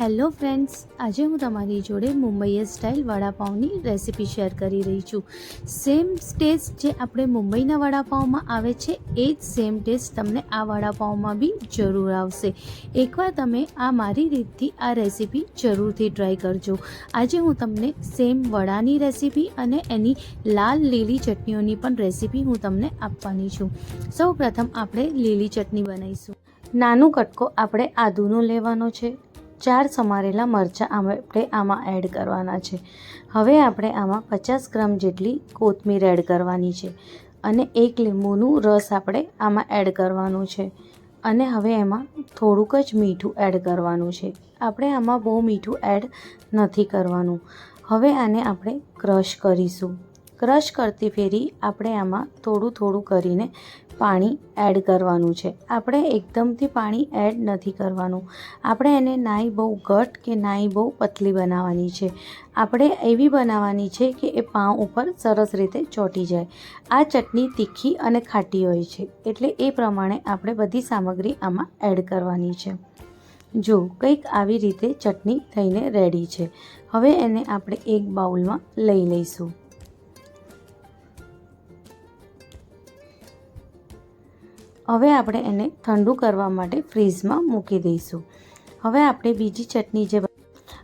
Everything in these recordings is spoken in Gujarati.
હેલો ફ્રેન્ડ્સ, આજે હું તમારી જોડે મુંબઈ સ્ટાઇલ વડાપાઉંની રેસિપી શેર કરી રહી છું. સેમ ટેસ્ટ જે આપણે મુંબઈના વડાપાઉંમાં આવે છે, એ જ સેમ ટેસ્ટ તમને આ વડાપાઉંમાં બી જરૂર આવશે. એકવાર તમે આ મારી રીતથી આ રેસિપી જરૂરથી ટ્રાય કરજો. આજે હું તમને સેમ વડાની રેસિપી અને એની લાલ લીલી ચટણીઓની પણ રેસિપી હું તમને આપવાની છું. સૌ પ્રથમ આપણે લીલી ચટણી બનાવીશું. નાનું કટકો આપણે આદુનો લેવાનો છે. ચાર સમારેલા મરચાં આપણે આમાં એડ કરવાના છે. હવે આપણે આમાં પચાસ ગ્રામ જેટલી કોથમીર એડ કરવાની છે અને એક લીંબુનું રસ આપણે આમાં એડ કરવાનું છે. અને હવે એમાં થોડુંક જ મીઠું એડ કરવાનું છે. આપણે આમાં બહુ મીઠું એડ નથી કરવાનું. હવે આને આપણે ક્રશ કરીશું. ક્રશ કરતી ફેરી આપણે આમાં થોડું થોડું કરીને પાણી એડ કરવાનું છે. આપણે એકદમથી પાણી એડ નથી કરવાનું. આપણે એને નાઈ બહુ ઘટ કે નાઈ બહુ પતલી બનાવવાની છે. આપણે એવી બનાવવાની છે કે એ પાઉં ઉપર સરસ રીતે ચોંટી જાય. આ ચટણી તીખી અને ખાટી હોય છે. એટલે એ પ્રમાણે આપણે બધી સામગ્રી આમાં એડ કરવાની છે. જો કંઈક આવી રીતે ચટણી થઈને રેડી છે. હવે એને આપણે એક બાઉલમાં લઈ લઈશું. હવે આપણે એને ઠંડુ કરવા માટે ફ્રીઝમાં મૂકી દઈશું. હવે આપણે બીજી ચટણી જે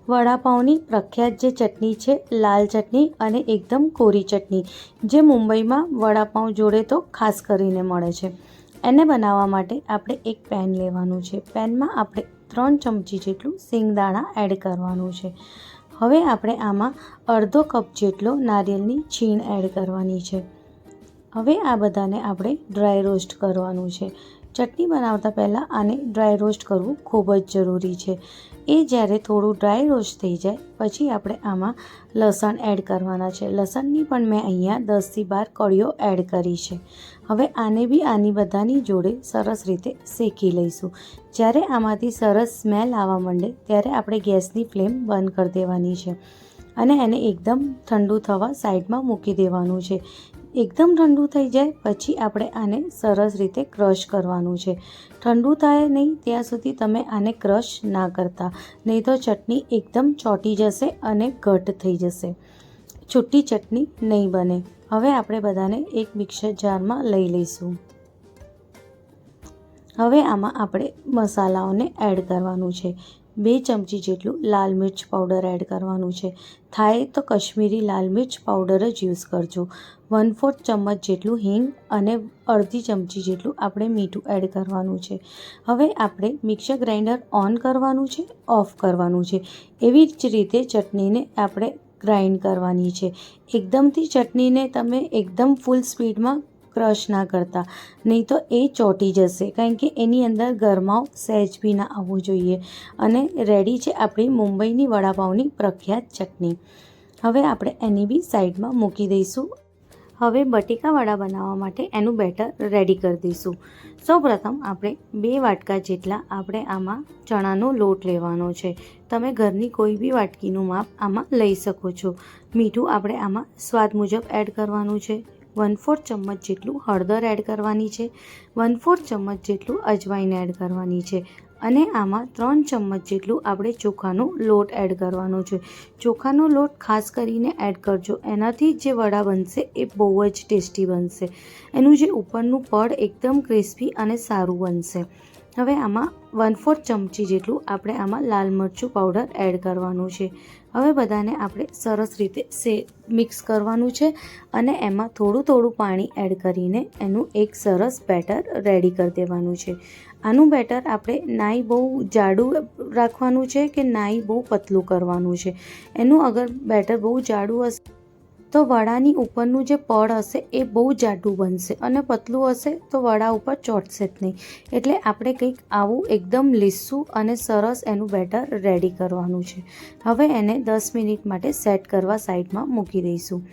વડાપાઉંની પ્રખ્યાત જે ચટણી છે, લાલ ચટણી અને એકદમ કોરી ચટણી, જે મુંબઈમાં વડાપાઉં જોડે તો ખાસ કરીને મળે છે. એને બનાવવા માટે આપણે એક પેન લેવાનું છે. પેનમાં આપણે ત્રણ ચમચી જેટલું સિંગદાણા એડ કરવાનું છે. હવે આપણે આમાં અડધો કપ જેટલો નારિયેળની છીણ એડ કરવાની છે. હવે આ બધાને આપણે ડ્રાય રોસ્ટ કરવાનું છે. ચટણી બનાવતા પહેલાં આને ડ્રાય રોસ્ટ કરવું ખૂબ જ જરૂરી છે. એ જ્યારે થોડું ડ્રાય રોસ્ટ થઈ જાય, પછી આપણે આમાં લસણ એડ કરવાના છે. લસણની પણ મેં અહીંયા દસથી બાર કળીઓ એડ કરી છે. હવે આને બી આની બધાની જોડે સરસ રીતે શેકી લઈશું. જ્યારે આમાંથી સરસ સ્મેલ આવવા માંડે, ત્યારે આપણે ગેસની ફ્લેમ બંધ કરી દેવાની છે અને એને એકદમ ઠંડુ થવા સાઈડમાં મૂકી દેવાનું છે. એકદમ ઠંડુ થઈ જાય, પછી આપણે આને સરસ રીતે ક્રશ કરવાનું છે. ઠંડુ થાય નહીં ત્યાં સુધી તમે આને ક્રશ ના કરતા. નહીં તો ચટણી એકદમ ચોટી જશે અને ઘટ થઈ જશે. છૂટી ચટણી નહીં બને. હવે આપણે બધાને એક મિક્સર જારમાં લઈ લઈશું. હવે આમાં આપણે મસાલાઓને એડ કરવાનું છે. બે ચમચી જેટલું લાલ મિર્ચ પાવડર એડ કરવાનું છે. થાય તો કશ્મીરી લાલ મિર્ચ પાવડર જ યુઝ કરજો. વન ફોર્થ ચમચ જેટલું હિંગ અને અડધી ચમચી જેટલું આપણે મીઠું એડ કરવાનું છે. હવે આપણે મિક્સર ગ્રાઇન્ડર ઓન કરવાનું છે, ઓફ કરવાનું છે. એવી જ રીતે ચટણીને આપણે ગ્રાઇન્ડ કરવાની છે. એકદમથી ચટણીને તમે એકદમ ફૂલ સ્પીડમાં ક્રશ ના કરતા. નહીં તો એ ચોંટી જશે. કારણ કે એની અંદર ગરમાવ સહેજ બી ના આવવું જોઈએ. અને રેડી છે આપણી મુંબઈની વડાપાઉંની પ્રખ્યાત ચટણી. હવે આપણે એની બી સાઈડમાં મૂકી દઈશું. હવે બટેકાવાળા બનાવવા માટે એનું બેટર રેડી કરી દઈશું. સૌપ્રથમ આપણે બે વાટકા જેટલા આપણે આમાં ચણાનો લોટ લેવાનો છે. તમે ઘરની કોઈ બી વાટકીનું માપ આમાં લઈ શકો છો. મીઠું આપણે આમાં સ્વાદ મુજબ એડ કરવાનું છે. વન ફોર્થ ચમચ જેટલું હળદર એડ કરવાની છે, વન ફોર્થ ચમચ જેટલું અજવાઈન એડ કરવાની છે અને આમાં ત્રણ ચમચ જેટલું આપણે ચોખાનો લોટ એડ કરવાનો છે. ચોખાનો લોટ ખાસ કરીને એડ કરજો, એનાથી જે વડા બનશે એ બહુ જ ટેસ્ટી બનશે. એનું જે ઉપરનું પડ એકદમ ક્રિસ્પી અને સારું બનશે. હવે આમાં વન ફોર્થ ચમચી જેટલું આપણે આમાં લાલ મરચું પાવડર એડ કરવાનું છે. હવે બધાને આપણે સરસ રીતે સે મિક્સ કરવાનું છે અને એમાં થોડું થોડું પાણી એડ કરીને એનું એક સરસ બેટર રેડી કરી દેવાનું છે. આનું બેટર આપણે નાઈ બહુ જાડું રાખવાનું છે કે નાઈ બહુ પતલું કરવાનું છે? એનું અગર બેટર બહુ જાડું હશે તો વડાની ઉપરનું જે પડ હશે એ બહુ જાડું બનશે અને પતલું હશે તો વડા ઉપર ચોટશે જ નહીં. એટલે આપણે કંઈક આવું એકદમ લીસું અને સરસ એનું બેટર રેડી કરવાનું છે. હવે એને દસ મિનિટ માટે સેટ કરવા સાઈડમાં મૂકી દઈશું.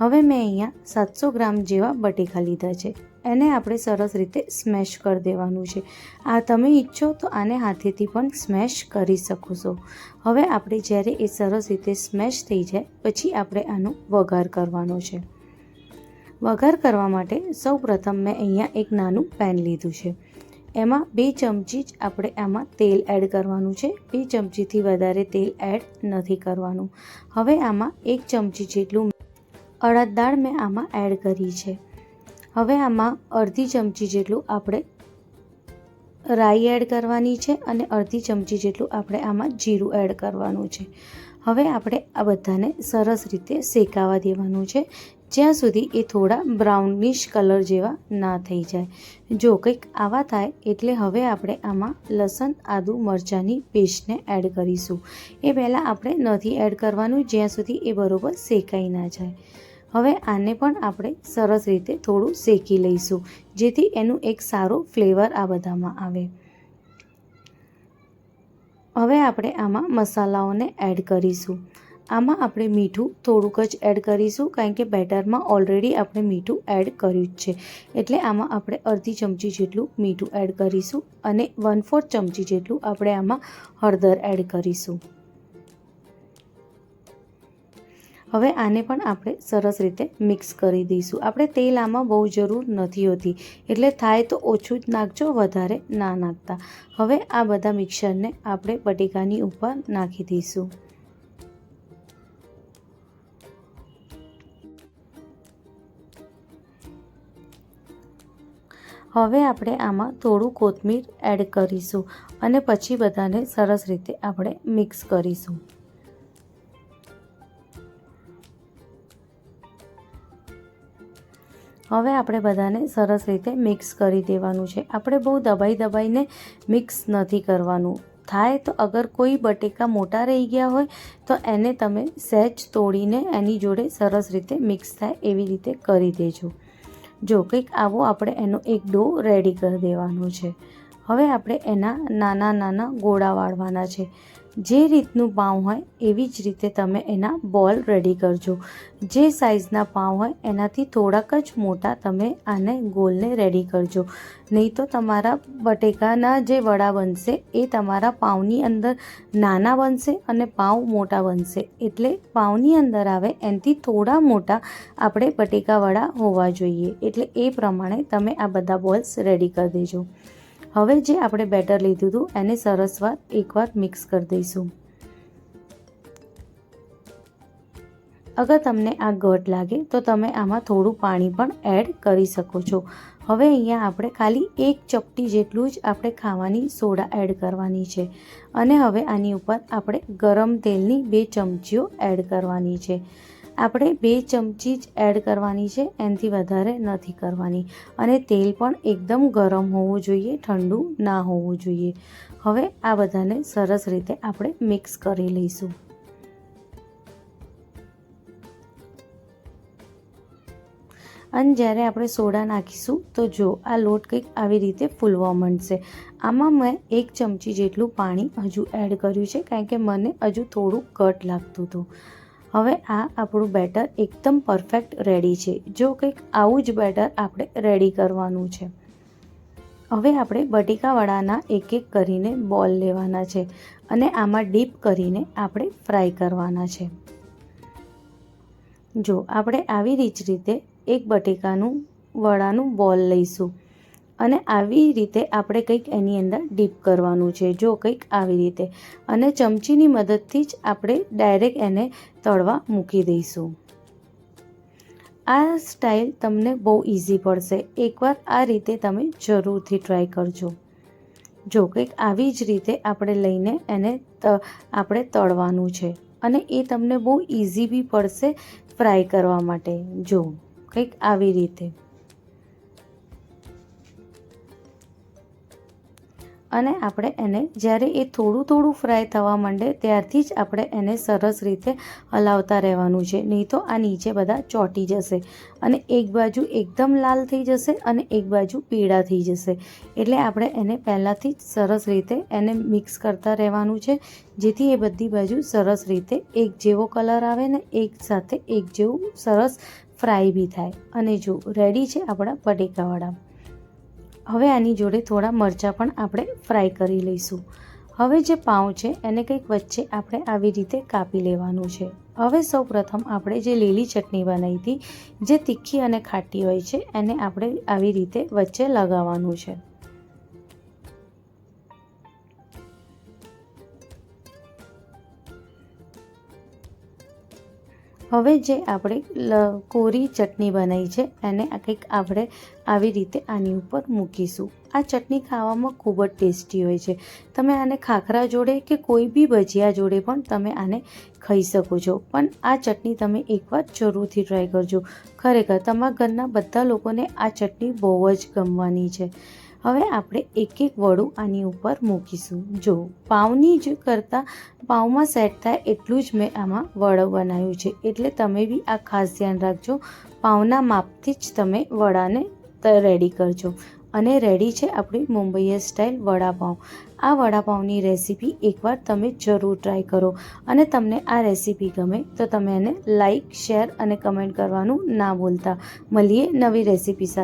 હવે મેં અહીંયા સાતસો ગ્રામ જેવા બટેકા લીધા છે. એને આપણે સરસ રીતે સ્મેશ કરી દેવાનું છે. આ તમે ઈચ્છો તો આને હાથેથી પણ સ્મેશ કરી શકો છો. હવે આપણે જ્યારે એ સરસ રીતે સ્મેશ થઈ જાય, પછી આપણે આનો વઘાર કરવાનો છે. વઘાર કરવા માટે સૌ પ્રથમ મેં અહીંયા એક નાનું પેન લીધું છે. એમાં બે ચમચી જ આપણે આમાં તેલ એડ કરવાનું છે. બે ચમચીથી વધારે તેલ એડ નથી કરવાનું. હવે આમાં એક ચમચી જેટલું અડદ દાળ મેં આમાં એડ કરી છે. હવે આમાં અડધી ચમચી જેટલું આપણે રાઈ એડ કરવાની છે અને અડધી ચમચી જેટલું આપણે આમાં જીરું એડ કરવાનું છે. હવે આપણે આ બધાને સરસ રીતે શેકાવા દેવાનું છે. જ્યાં સુધી એ થોડા બ્રાઉનિશ કલર જેવા ના થઈ જાય. જો કંઈક આવા થાય એટલે હવે આપણે આમાં લસણ, આદુ, મરચાંની પેસ્ટને એડ કરીશું. એ પહેલાં આપણે નથી એડ કરવાનું જ્યાં સુધી એ બરાબર શેકાઈ ના જાય. હવે આને પણ આપણે સરસ રીતે થોડું શેકી લઈશું, જેથી એનું એક સારો ફ્લેવર આ બધામાં આવે. હવે આપણે આમાં મસાલાઓને એડ કરીશું. આમાં આપણે મીઠું થોડુંક જ એડ કરીશું, કારણ કે બેટરમાં ઓલરેડી આપણે મીઠું એડ કર્યું જ છે. એટલે આમાં આપણે અડધી ચમચી જેટલું મીઠું એડ કરીશું અને વન ફોર્થ ચમચી જેટલું આપણે આમાં હળદર એડ કરીશું. હવે આને પણ આપણે સરસ રીતે મિક્સ કરી દઈશું. આપણે તેલ આમાં બહુ જરૂર નથી હોતી, એટલે થાય તો ઓછું જ નાખજો, વધારે ના નાખતા. હવે આ બધા મિક્સરને આપણે બટેકાની ઉપર નાખી દઈશું. હવે આપણે આમાં થોડું કોથમીર એડ કરીશું અને પછી બધાને સરસ રીતે આપણે મિક્સ કરીશું. હવે આપણે બધાને સરસ રીતે મિક્સ કરી દેવાનું છે. આપણે બહુ દબાઈ દબાઈને મિક્સ નથી કરવાનું. થાય તો અગર કોઈ બટેકા મોટા રહી ગયા હોય, તો એને તમે સહેજ તોડીને એની જોડે સરસ રીતે મિક્સ થાય એવી રીતે કરી દેજો. જો કંઈક આવો આપણે એનો એક ડો રેડી કરી દેવાનો છે. હવે આપણે એના નાના નાના ગોળા વાળવાના છે. જે રીતનું પાઉં હોય એવી જ રીતે તમે એના બોલ રેડી કરજો. જે સાઇઝના પાઉં હોય એનાથી થોડાક જ મોટા તમે આને ગોલને રેડી કરજો. નહીં તો તમારા બટેકાના જે વડા બનશે એ તમારા પાઉંની અંદર નાના બનશે અને પાઉં મોટા બનશે. એટલે પાઉંની અંદર આવે એનાથી થોડા મોટા આપણે બટેકા હોવા જોઈએ. એટલે એ પ્રમાણે તમે આ બધા બોલ્સ રેડી કરી દેજો. હવે જે આપણે બેટર લીધું હતું, એને સરસ વાર એકવાર મિક્સ કરી દઈશું. અગર તમને આ ઘટ લાગે, તો તમે આમાં થોડું પાણી પણ એડ કરી શકો છો. હવે અહીંયા આપણે ખાલી એક ચપટી જેટલું જ આપણે ખાવાની સોડા એડ કરવાની છે. અને હવે આની ઉપર આપણે ગરમ તેલની બે ચમચીઓ એડ કરવાની છે. આપણે બે ચમચી જ એડ કરવાની છે, એનાથી વધારે નથી કરવાની. અને તેલ પણ એકદમ ગરમ હોવું જોઈએ, ઠંડુ ના હોવું જોઈએ. હવે આ બધાને સરસ રીતે આપણે મિક્સ કરી લઈશું. અને જ્યારે આપણે સોડા નાખીશું, તો જો આ લોટ કંઈક આવી રીતે ફૂલવા માંડશે. આમાં મેં એક ચમચી જેટલું પાણી હજુ એડ કર્યું છે, કારણ કે મને હજુ થોડું ઘટ લાગતું હતું. હવે આ આપણું બેટર એકદમ પરફેક્ટ રેડી છે. જો કંઈક આવું જ બેટર આપણે રેડી કરવાનું છે. હવે આપણે બટીકાવાળાના એક એક કરીને બોલ લેવાના છે અને આમાં ડીપ કરીને આપણે ફ્રાય કરવાના છે. જો આપણે આવી રીત રીતે એક બટેકાનું વડાનું બોલ લઈશું. અને આવી રીતે આપણે કંઈક એની અંદર ડીપ કરવાનું છે, જો કંઈક આવી રીતે. અને ચમચીની મદદથી જ આપણે ડાયરેક્ટ એને તળવા મૂકી દઈશું. આ સ્ટાઇલ તમને બહુ ઇઝી પડશે. એકવાર આ રીતે તમે જરૂરથી ટ્રાય કરજો. જો કંઈક આવી જ રીતે આપણે લઈને એને આપણે તળવાનું છે. અને એ તમને બહુ ઇઝી બી પડશે ફ્રાય કરવા માટે. જો કંઈક આવી રીતે. અને આપણે એને જ્યારે એ થોડું થોડું ફ્રાય થવા માંડે ત્યારથી જ આપણે એને સરસ રીતે હલાવતા રહેવાનું છે. નહીં તો આ નીચે બધા ચોંટી જશે અને એક બાજુ એકદમ લાલ થઈ જશે અને એક બાજુ પીળા થઈ જશે. એટલે આપણે એને પહેલાંથી જ સરસ રીતે એને મિક્સ કરતા રહેવાનું છે. જેથી એ બધી બાજુ સરસ રીતે એક જેવો કલર આવે ને એક સાથે એક જેવું સરસ ફ્રાય બી થાય. અને જો રેડી છે આપણા બટેકાવાળા હવે આની જોડે થોડા મરચાં પણ આપણે ફ્રાય કરી લઈશું. હવે જે પાઉં છે, એને કંઈક વચ્ચે આપણે આવી રીતે કાપી લેવાનું છે. હવે સૌ પ્રથમ આપણે જે લીલી ચટણી બનાવી હતી, જે તીખી અને ખાટી હોય છે, એને આપણે આવી રીતે વચ્ચે લગાવવાનું છે. હવે જે આપણે કોરી ચટણી બનાવી છે, એને કંઈક આપણે આવી રીતે આની ઉપર મૂકીશું. આ ચટણી ખાવામાં ખૂબ જ ટેસ્ટી હોય છે. તમે આને ખાખરા જોડે કે કોઈ બી ભજીયા જોડે પણ તમે આને ખાઈ શકો છો. પણ આ ચટણી તમે એકવાર જરૂરથી ટ્રાય કરજો. ખરેખર તમારા ઘરના બધા લોકોને આ ચટણી બહુ જ ગમવાની છે. હવે આપણે એક એક વડું આની ઉપર મૂકીશું. જો, પાઉની જ કરતાં પાઉમાં સેટ થાય એટલું જ મેં આમાં વડો બનાવ્યું છે. એટલે તમે બી આ ખાસ ધ્યાન રાખજો. પાઉના માપથી જ તમે વડાને રેડી કરજો. અને રેડી છે આપણી મુંબઈ સ્ટાઇલ વડાપાઉં. આ વડાપાઉંની રેસીપી એકવાર તમે જરૂર ટ્રાય કરો. અને તમને આ રેસીપી ગમે તો તમે એને લાઈક શેર અને કમેન્ટ કરવાનું ના ભૂલતા. મળીએ નવી રેસીપી સાથે.